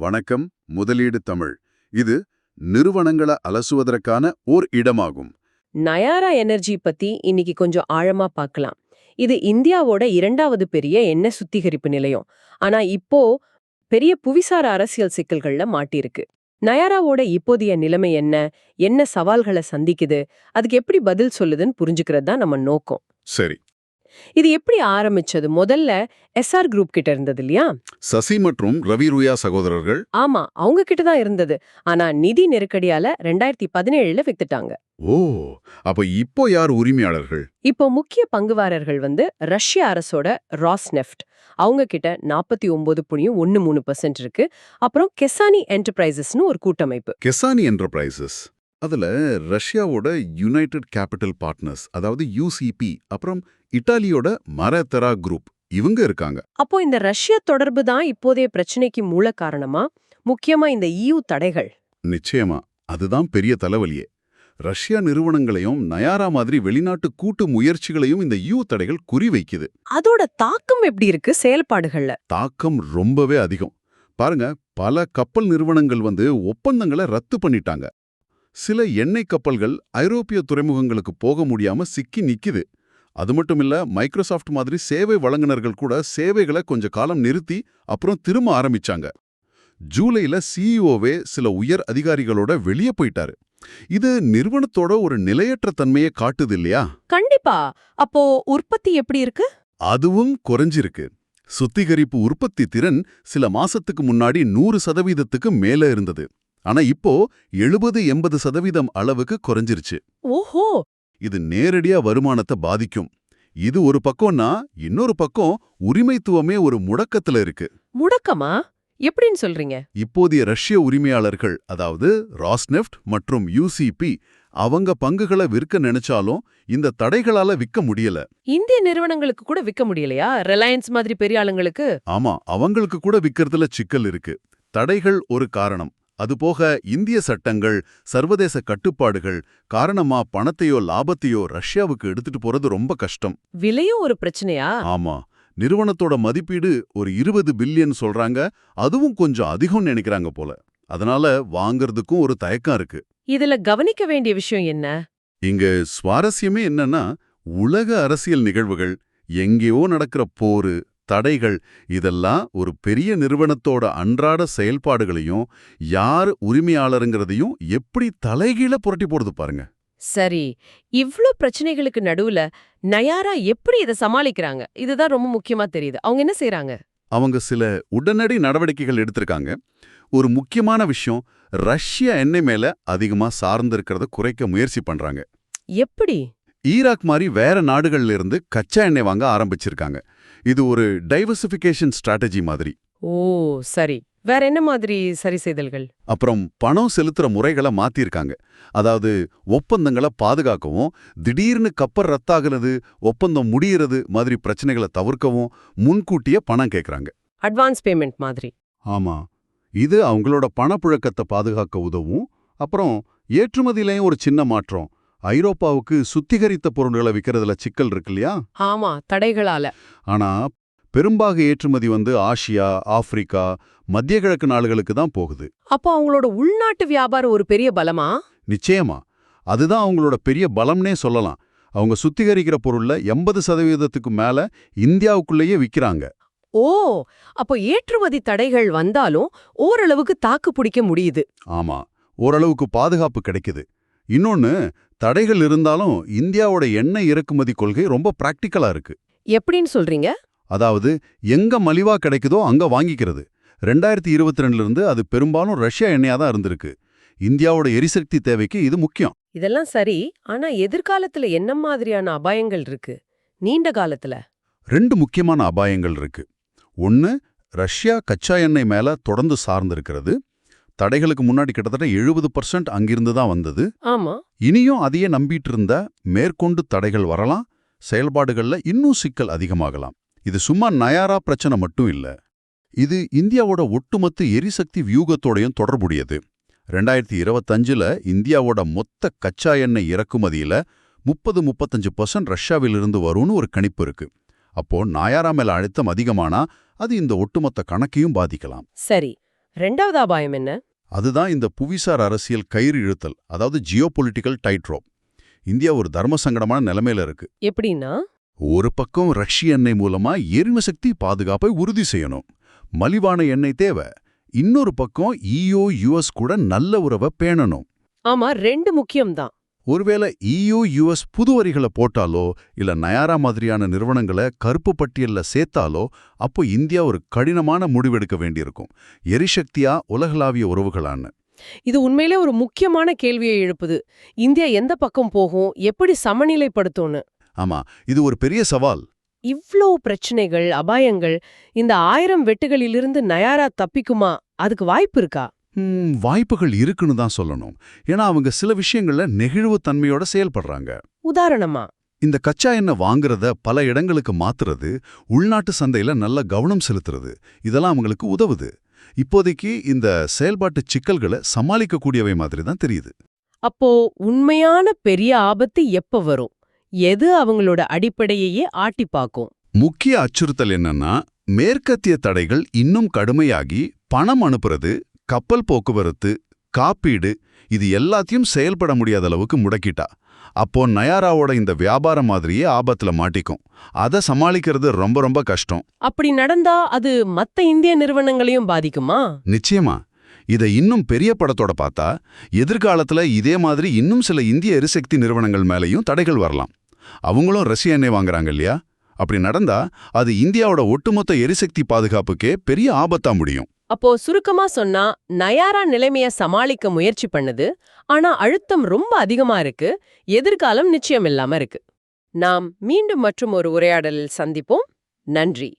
வணக்கம் முதலீடு தமிழ். இது நிறுவனங்களை அலசுவதற்கான ஓர் இடமாகும். நயாரா எனர்ஜி பத்தி இன்னைக்கு கொஞ்சம் ஆழமா பார்க்கலாம். இது இந்தியாவோட இரண்டாவது பெரிய எண்ணெய் சுத்திகரிப்பு நிலையம். ஆனா இப்போ பெரிய புவிசார் அரசியல் சிக்கல்கள்ல மாட்டிருக்கு நயாராவோட இப்போதைய நிலைமை என்ன? என்ன சவால்களை சந்திக்குது? அதுக்கு எப்படி பதில் சொல்லுதுன்னு புரிஞ்சுக்கிறது தான் நம்ம நோக்கம். சரி. இது எப்படி ஆரம்பிச்சது? முதல்ல எஸ்ஆர் குரூப் கிட்ட இருந்தது இல்லையா? சசி மற்றும் ரவி ருயா சகோதரர்கள். ஆமா அவங்க கிட்ட தான் இருந்தது. ஆனா நிதி நெருக்கடியால ரெண்டாயிரத்தி பதினேழுல வித்துட்டாங்க. ஓ அப்ப இப்போ யார் உரிமையாளர்கள்? இப்போ முக்கிய பங்குதாரர்கள் வந்து ரஷ்ய அரசோட ராஸ்நெஃப்ட் அவங்க கிட்ட நாற்பத்தி ஒன்பது புள்ளியும் ஒன்னு மூணு பர்சன்ட் இருக்கு. அப்புறம் கெசானி என்டர்பிரைசஸ்னு ஒரு கூட்டமைப்பு. கெசானி என்டர்பிரைசஸ் அதுல ரஷ்யாவோட யுனைடெட் கேபிட்டல் பார்ட்னர்ஸ் அதாவது யூசிபி அப்புறம் இட்டாலியோட மரத்தரா குரூப் இவங்க இருக்காங்க. அப்போ இந்த ரஷ்ய தொடர்பு தான் இப்போதைய பிரச்சனைக்கு மூல காரணமா? முக்கியமா இந்த ஈயூ தடைகள். நிச்சயமா. அதுதான் பெரிய தலைவலியே. ரஷ்யா நிறுவனங்களையும் நயாரா மாதிரி வெளிநாட்டு கூட்டு முயற்சிகளையும் இந்த யூ தடைகள் குறிவைக்குது அதோட தாக்கம் எப்படி இருக்கு செயல்பாடுகள்ல? தாக்கம் ரொம்பவே அதிகம். பாருங்க பல கப்பல் நிறுவனங்கள் வந்து ஒப்பந்தங்களை ரத்து பண்ணிட்டாங்க. சில எண்ணெய் கப்பல்கள் ஐரோப்பிய துறைமுகங்களுக்கு போக முடியாம சிக்கி நிக்குது. அது மட்டும் இல்ல மைக்ரோசாஃப்ட் மாதிரி சேவை வழங்குனர்கள் கூட சேவைகளை கொஞ்ச காலம் நிறுத்தி அப்புறம் திரும்ப ஆரம்பிச்சாங்க. ஜூலைல சிஇஓவே சில உயர் அதிகாரிகளோட வெளியே போயிட்டாரு. இது நிறுவனத்தோட ஒரு நிலையற்ற தன்மையை காட்டுது இல்லையா? கண்டிப்பா. அப்போ உற்பத்தி எப்படி இருக்கு? அதுவும் குறைஞ்சிருக்கு. சுத்திகரிப்பு உற்பத்தி திறன் சில மாசத்துக்கு முன்னாடி நூறு சதவீதத்துக்கு மேல இருந்தது. ஆனா இப்போ எழுபது எண்பது சதவீதம் அளவுக்கு குறைஞ்சிருச்சு. ஓஹோ! இது நேரடியா வருமானத்தை பாதிக்கும். இது ஒரு பக்கம்னா இன்னொரு பக்கம் உரிமைத்துவமே ஒரு முடக்கத்துல இருக்கு. முடக்கமா? எப்படின்னு சொல்றீங்க? இப்போதைய ரஷ்ய உரிமையாளர்கள் அதாவது ராஸ்நெஃப்ட் மற்றும் யூசிபி அவங்க பங்குகளை விற்க நினைச்சாலும் இந்த தடைகளால விற்க முடியல. இந்திய நிறுவனங்களுக்கு கூட விற்க முடியலையா? ரிலையன்ஸ் மாதிரி பெரிய ஆளுங்களுக்கு? ஆமா அவங்களுக்கு கூட விக்கிறதுல சிக்கல் இருக்கு. தடைகள் ஒரு காரணம். அதுபோக இந்திய சட்டங்கள் சர்வதேச கட்டுப்பாடுகள் காரணமா பணத்தையோ லாபத்தையோ ரஷ்யாவுக்கு எடுத்துட்டு போறது ரொம்ப கஷ்டம். விலையும் ஒரு பிரச்சனையா? ஆமா. நிறுவனத்தோட மதிப்பீடு ஒரு இருபது பில்லியன் சொல்றாங்க. அதுவும் கொஞ்சம் அதிகம் நினைக்கிறாங்க போல. அதனால வாங்கறதுக்கும் ஒரு தயக்கம் இருக்கு. இதுல கவனிக்க வேண்டிய விஷயம் என்ன? இங்க சுவாரஸ்யமே என்னன்னா உலக அரசியல் நிகழ்வுகள் எங்கேயோ நடக்கிற போரு தடைகள் இதெல்லாம் ஒரு பெரிய நிறுவனத்தோட அன்றாட செயல்பாடுகளையும் யார் உரிமையாளருங்கிறதையும் எப்படி தலைகீழ புரட்டி போடுது பாருங்க. சரி இவ்ளோ பிரச்சனைகளுக்கு நடுவுல நயாரா எப்படி இத சமாளிக்கிறாங்க? இதுதான் ரொம்ப முக்கியமா தெரியுது. அவங்க என்ன செய்றாங்க? அவங்க சில உடனடி நடவடிக்கைகள் எடுத்திருக்காங்க. ஒரு முக்கியமான விஷயம் ரஷ்ய எண்ணெய் மேல அதிகமா சார்ந்திருக்கிறத குறைக்க முயற்சி பண்றாங்க. எப்படி? ஈராக் மாதிரி வேற நாடுகள்ல இருந்து கச்சா எண்ணெய் வாங்க ஆரம்பிச்சிருக்காங்க. இது ஒரு டைவர்சிஃபிகேஷன் ஸ்ட்ராட்டஜி மாதிரி. ஓ சரி. வேற என்ன மாதிரி சரி செய்தல்கள்? அப்புறம் பணம் செலுத்துற முறைகளை மாத்திருக்காங்க. அதாவது ஒப்பந்தங்களை பாதுகாக்கவும் திடீர்னு கப்பல் ரத்தாகிறது ஒப்பந்தம் முடியறது மாதிரி பிரச்சனைகளை தவிர்க்கவும் முன்கூட்டியே பணம் கேட்கறாங்க அட்வான்ஸ் பேமெண்ட் மாதிரி. ஆமா. இது அவங்களோட பணப்புழக்கத்தை பாதுகாக்க உதவும். அப்புறம் ஏற்றுமதியிலையும் ஒரு சின்ன மாற்றம். ஐரோப்பாவுக்கு சுத்திகரித்த பொருள்களை விற்கிறதுல சிக்கல் இருக்கு இல்லையா? ஆமா தடைகளால. ஆனா பெரும்பாக ஏற்றுமதி வந்து ஆசியா ஆப்பிரிக்கா மத்திய கிழக்கு நாடுகளுக்கு தான் போகுது. அப்போ அவங்களோட உள்நாட்டு வியாபாரம் ஒரு பெரிய பலமா? நிச்சயமா. அதுதான் அவங்களோட பெரிய பலம்னே சொல்லலாம். அவங்க சுத்திகரிக்கிற பொருள்ல எண்பது சதவீதத்துக்கு மேல இந்தியாவுக்குள்ளேயே விக்கிறாங்க. ஓ அப்போ ஏற்றுமதி தடைகள் வந்தாலும் ஓரளவுக்கு தாக்கு பிடிக்க முடியுது. ஆமா ஓரளவுக்கு பாதுகாப்பு கிடைக்குது. இன்னொன்னு தடைகள் இருந்தாலும் இந்தியாவோட எண்ணெய் இறக்குமதி கொள்கை ரொம்ப பிராக்டிக்கலா இருக்கு. எப்படின்னு சொல்றீங்க? அதாவது எங்க மலிவா கிடைக்குதோ அங்க வாங்கிக்கிறது. ரெண்டாயிரத்தி இருபத்தி ரெண்டுல இருந்து அது பெரும்பாலும் ரஷ்யா எண்ணெயா தான் இருந்திருக்கு. இந்தியாவோட எரிசக்தி தேவைக்கு இது முக்கியம். இதெல்லாம் சரி ஆனா எதிர்காலத்துல என்ன மாதிரியான அபாயங்கள் இருக்கு? நீண்ட காலத்துல. ரெண்டு முக்கியமான அபாயங்கள் இருக்கு. ஒன்னு ரஷ்யா கச்சா எண்ணெய் மேல தொடர்ந்து சார்ந்திருக்கிறது. தடைகளுக்கு முன்னாடி கிட்டத்தட்ட எழுபது பர்சன்ட் அங்கிருந்து தான் வந்தது. ஆமா. இனியும் அதையே நம்பிட்டு இருந்த மேற்கொண்டு தடைகள் வரலாம் செயல்பாடுகள்ல இன்னும் சிக்கல் அதிகமாகலாம். இது சும்மா நயாரா பிரச்சனை மட்டும் இல்ல. இது இந்தியாவோட ஒட்டுமொத்த எரிசக்தி வியூகத்தோடையும் தொடர்புடையது. ரெண்டாயிரத்தி இருபத்தஞ்சுல இந்தியாவோட மொத்த கச்சா எண்ணெய் இறக்குமதியில முப்பது முப்பத்தஞ்சு பர்சன்ட் ரஷ்யாவிலிருந்து வரும்னு ஒரு கணிப்பு இருக்கு. அப்போ நாயாரா மேல அழுத்தம் அதிகமானா அது இந்த ஒட்டுமொத்த கணக்கையும் பாதிக்கலாம். சரி ரெண்டாவது அபாயம் என்ன? அதுதான் இந்த புவிசார் அரசியல் கயிறு இழுத்தல் அதாவது ஜியோ பொலிட்டிக்கல் டைட்ரோப். இந்தியா ஒரு தர்ம சங்கடமான நிலைமையில இருக்கு. எப்படின்னா? ஒரு பக்கம் ரஷ்ய எண்ணெய் மூலமா எரிமசக்தி பாதுகாப்பை உறுதி செய்யணும். மலிவான எண்ணெய் தேவை. இன்னொரு பக்கம் இயோ யுஎஸ் கூட நல்ல உறவை பேணணும். ஆமா ரெண்டு முக்கியம்தான். ஒருவேளை இயு யுஎஸ் புது வரிகளை போட்டாலோ இல்ல நயாரா மாதிரியான நிறுவனங்களை கருப்பு பட்டியல்ல சேர்த்தாலோ அப்போ இந்தியா ஒரு கடினமான முடிவெடுக்க வேண்டியிருக்கும். எரிசக்தியா உலகளாவிய உறவுகளான்னு. இது உண்மையிலே ஒரு முக்கியமான கேள்வியை எழுப்புது. இந்தியா எந்த பக்கம் போகும்? எப்படி சமநிலைப்படுத்தும்னு? ஆமா இது ஒரு பெரிய சவால். இவ்ளோ பிரச்சனைகள் அபாயங்கள் இந்த ஆயிரம் வெட்டுகளிலிருந்து நயாரா தப்பிக்குமா? அதுக்கு வாய்ப்பு இருக்கா? வாய்ப்புகள் இருக்குன்னு தான் சொல்லணும். ஏன்னா அவங்க சில விஷயங்கள்ல நெகிழ்வுத்தன்மையோட செயல்படுறாங்க. உதாரணமா? இந்த கச்சா எண்ணெய் வாங்குறத பல இடங்களுக்கு மாத்துறது உள்நாட்டு சந்தையில நல்ல கவனம் செலுத்துறது இதெல்லாம் அவங்களுக்கு உதவுது. இப்போதைக்கு இந்த செயல்பாட்டு சிக்கல்களை சமாளிக்கக்கூடியவை மாதிரி தான் தெரியுது. அப்போ உண்மையான பெரிய ஆபத்து எப்ப வரும்? எது அவங்களோட அடிப்படையையே ஆட்டி பாக்கும் முக்கிய அச்சுறுத்தல் என்னன்னா மேற்கத்திய தடைகள் இன்னும் கடுமையாகி பணம் அனுப்புறது கப்பல் போக்குவரத்து காப்பீடு இது எல்லாத்தையும் செயல்பட முடியாத அளவுக்கு முடக்கிட்டா. அப்போ நயாராவோட இந்த வியாபாரம் மாதிரியே ஆபத்துல மாட்டிக்கும். அதை சமாளிக்கிறது ரொம்ப ரொம்ப கஷ்டம். அப்படி நடந்தா அது மத்த இந்திய நிறுவனங்களையும் பாதிக்குமா? நிச்சயமா. இதை இன்னும் பெரிய படத்தோட பார்த்தா எதிர்காலத்துல இதே மாதிரி இன்னும் சில இந்திய எரிசக்தி நிறுவனங்கள் மேலேயும் தடைகள் வரலாம். அவங்களும் ரஷ்ய எண்ணெய் வாங்குறாங்க இல்லையா? அப்படி நடந்தா அது இந்தியாவோட ஒட்டுமொத்த எரிசக்தி பாதுகாப்புக்கே பெரிய ஆபத்தா முடியும். அப்போ சுருக்கமா சொன்னா நயாரா நிலைமைய சமாளிக்க முயற்சி பண்ணுது. ஆனா அழுத்தம் ரொம்ப அதிகமா இருக்கு. எதிர்காலம் நிச்சயம் இல்லாம இருக்கு. நாம் மீண்டும் மற்றும் ஒரு உரையாடலில் சந்திப்போம். நன்றி.